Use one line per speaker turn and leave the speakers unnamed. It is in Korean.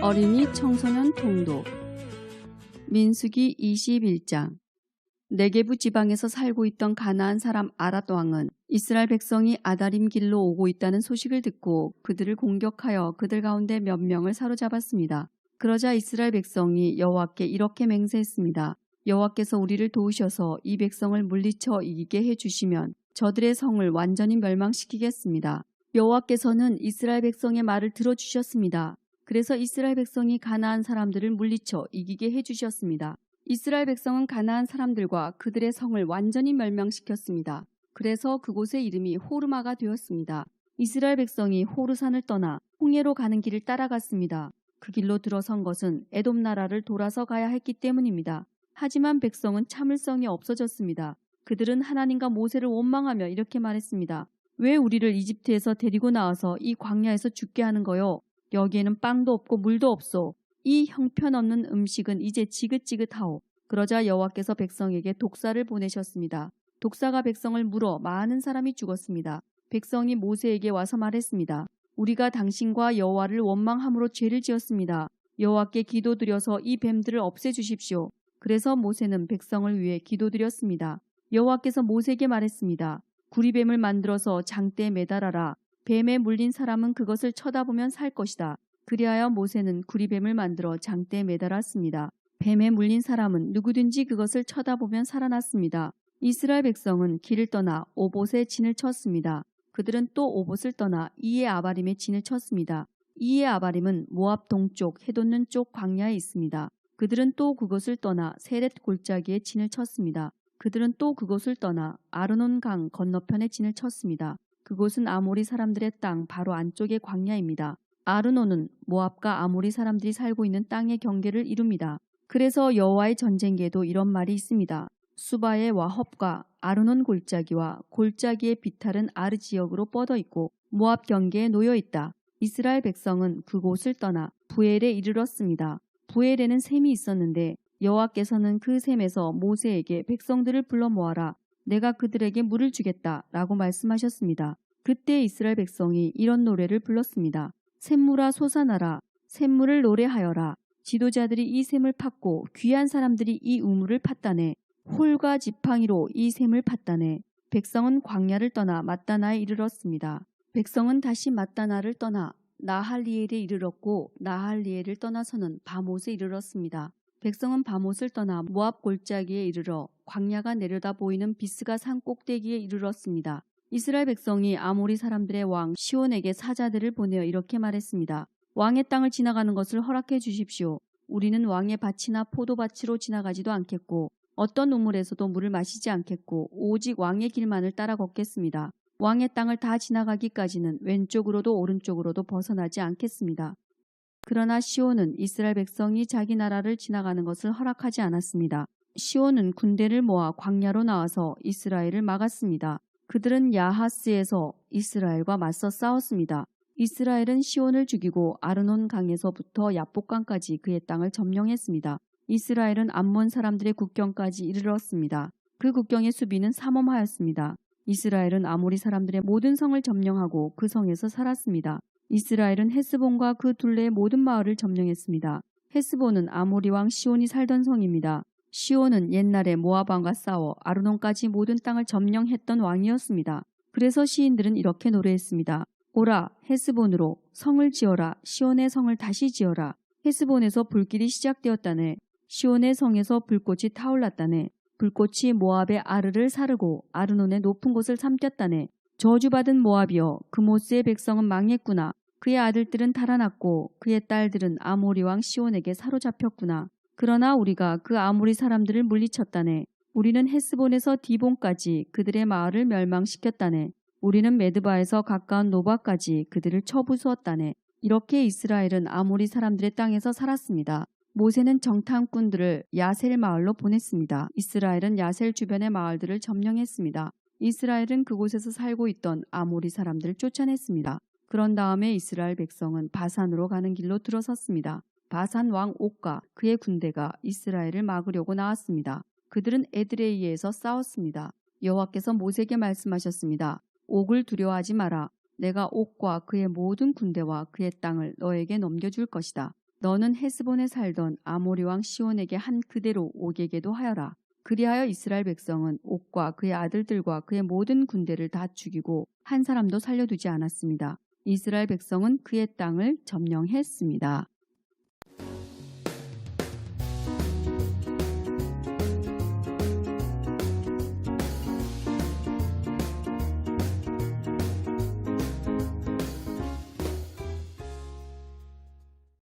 어린이 청소년 통독 민수기 21장 네게부 지방에서 살고 있던 가나안 사람 아랏 왕은 이스라엘 백성이 아다림 길로 오고 있다는 소식을 듣고 그들을 공격하여 그들 가운데 몇 명을 사로잡았습니다. 그러자 이스라엘 백성이 여호와께 이렇게 맹세했습니다. 여호와께서 우리를 도우셔서 이 백성을 물리쳐 이기게 해 주시면 저들의 성을 완전히 멸망시키겠습니다. 여호와께서는 이스라엘 백성의 말을 들어주셨습니다. 그래서 이스라엘 백성이 가나안 사람들을 물리쳐 이기게 해주셨습니다. 이스라엘 백성은 가나안 사람들과 그들의 성을 완전히 멸망시켰습니다. 그래서 그곳의 이름이 호르마가 되었습니다. 이스라엘 백성이 호르산을 떠나 홍해로 가는 길을 따라갔습니다. 그 길로 들어선 것은 에돔 나라를 돌아서 가야 했기 때문입니다. 하지만 백성은 참을성이 없어졌습니다. 그들은 하나님과 모세를 원망하며 이렇게 말했습니다. 왜 우리를 이집트에서 데리고 나와서 이 광야에서 죽게 하는 거요? 여기에는 빵도 없고 물도 없소. 이 형편없는 음식은 이제 지긋지긋하오. 그러자 여호와께서 백성에게 독사를 보내셨습니다. 독사가 백성을 물어 많은 사람이 죽었습니다. 백성이 모세에게 와서 말했습니다. 우리가 당신과 여호와를 원망함으로 죄를 지었습니다. 여호와께 기도드려서 이 뱀들을 없애 주십시오. 그래서 모세는 백성을 위해 기도드렸습니다. 여호와께서 모세에게 말했습니다. 구리뱀을 만들어서 장대에 매달아라. 뱀에 물린 사람은 그것을 쳐다보면 살 것이다. 그리하여 모세는 구리뱀을 만들어 장대에 매달았습니다. 뱀에 물린 사람은 누구든지 그것을 쳐다보면 살아났습니다. 이스라엘 백성은 길을 떠나 오봇에 진을 쳤습니다. 그들은 또 오봇을 떠나 이에 아바림에 진을 쳤습니다. 이에 아바림은 모압 동쪽 해돋는 쪽 광야에 있습니다. 그들은 또 그것을 떠나 세렛 골짜기에 진을 쳤습니다. 그들은 또 그곳을 떠나 아르논 강 건너편에 진을 쳤습니다. 그곳은 아모리 사람들의 땅 바로 안쪽의 광야입니다. 아르논은 모압과 아모리 사람들이 살고 있는 땅의 경계를 이룹니다. 그래서 여호와의 전쟁기에도 이런 말이 있습니다. 수바의 와헙과 아르논 골짜기와 골짜기의 비탈은 아르 지역으로 뻗어 있고 모압 경계에 놓여 있다. 이스라엘 백성은 그곳을 떠나 부엘에 이르렀습니다. 부엘에는 샘이 있었는데 여호와께서는 그 샘에서 모세에게 백성들을 불러 모아라. 내가 그들에게 물을 주겠다. 라고 말씀하셨습니다. 그때 이스라엘 백성이 이런 노래를 불렀습니다. 샘물아 솟아나라. 샘물을 노래하여라. 지도자들이 이 샘을 팠고 귀한 사람들이 이 우물을 팠다네. 홀과 지팡이로 이 샘을 팠다네. 백성은 광야를 떠나 마따나에 이르렀습니다. 백성은 다시 마따나를 떠나 나할리엘에 이르렀고 나할리엘을 떠나서는 바못에 이르렀습니다. 백성은 바못을 떠나 모압 골짜기에 이르러 광야가 내려다 보이는 비스가 산 꼭대기에 이르렀습니다. 이스라엘 백성이 아모리 사람들의 왕 시온에게 사자들을 보내어 이렇게 말했습니다. 왕의 땅을 지나가는 것을 허락해 주십시오. 우리는 왕의 밭이나 포도밭으로 지나가지도 않겠고 어떤 우물에서도 물을 마시지 않겠고 오직 왕의 길만을 따라 걷겠습니다. 왕의 땅을 다 지나가기까지는 왼쪽으로도 오른쪽으로도 벗어나지 않겠습니다. 그러나 시온은 이스라엘 백성이 자기 나라를 지나가는 것을 허락하지 않았습니다. 시온은 군대를 모아 광야로 나와서 이스라엘을 막았습니다. 그들은 야하스에서 이스라엘과 맞서 싸웠습니다. 이스라엘은 시온을 죽이고 아르논 강에서부터 야복강까지 그의 땅을 점령했습니다. 이스라엘은 암몬 사람들의 국경까지 이르렀습니다. 그 국경의 수비는 삼엄하였습니다. 이스라엘은 아모리 사람들의 모든 성을 점령하고 그 성에서 살았습니다. 이스라엘은 헤스본과 그 둘레의 모든 마을을 점령했습니다. 헤스본은 아모리 왕 시온이 살던 성입니다. 시온은 옛날에 모압 왕과 싸워 아르논까지 모든 땅을 점령했던 왕이었습니다. 그래서 시인들은 이렇게 노래했습니다. 오라 헤스본으로 성을 지어라. 시온의 성을 다시 지어라. 헤스본에서 불길이 시작되었다네. 시온의 성에서 불꽃이 타올랐다네. 불꽃이 모압의 아르를 사르고 아르논의 높은 곳을 삼켰다네. 저주받은 모압이여 그모스의 백성은 망했구나. 그의 아들들은 달아났고 그의 딸들은 아모리 왕 시온에게 사로잡혔구나 그러나 우리가 그 아모리 사람들을 물리쳤다네 우리는 헤스본에서 디본까지 그들의 마을을 멸망시켰다네 우리는 메드바에서 가까운 노바까지 그들을 쳐부수었다네. 이렇게 이스라엘은 아모리 사람들의 땅에서 살았습니다. 모세는 정탐꾼들을 야셀 마을로 보냈습니다. 이스라엘은 야셀 주변의 마을들을 점령했습니다. 이스라엘은 그곳에서 살고 있던 아모리 사람들을 쫓아냈습니다. 그런 다음에 이스라엘 백성은 바산으로 가는 길로 들어섰습니다. 바산 왕 옥과 그의 군대가 이스라엘을 막으려고 나왔습니다. 그들은 에드레이에서 싸웠습니다. 여호와께서 모세에게 말씀하셨습니다. 옥을 두려워하지 마라. 내가 옥과 그의 모든 군대와 그의 땅을 너에게 넘겨줄 것이다. 너는 헤스본에 살던 아모리 왕 시온에게 한 그대로 옥에게도 하여라. 그리하여 이스라엘 백성은 옥과 그의 아들들과 그의 모든 군대를 다 죽이고 한 사람도 살려두지 않았습니다. 이스라엘 백성은 그의 땅을 점령했습니다.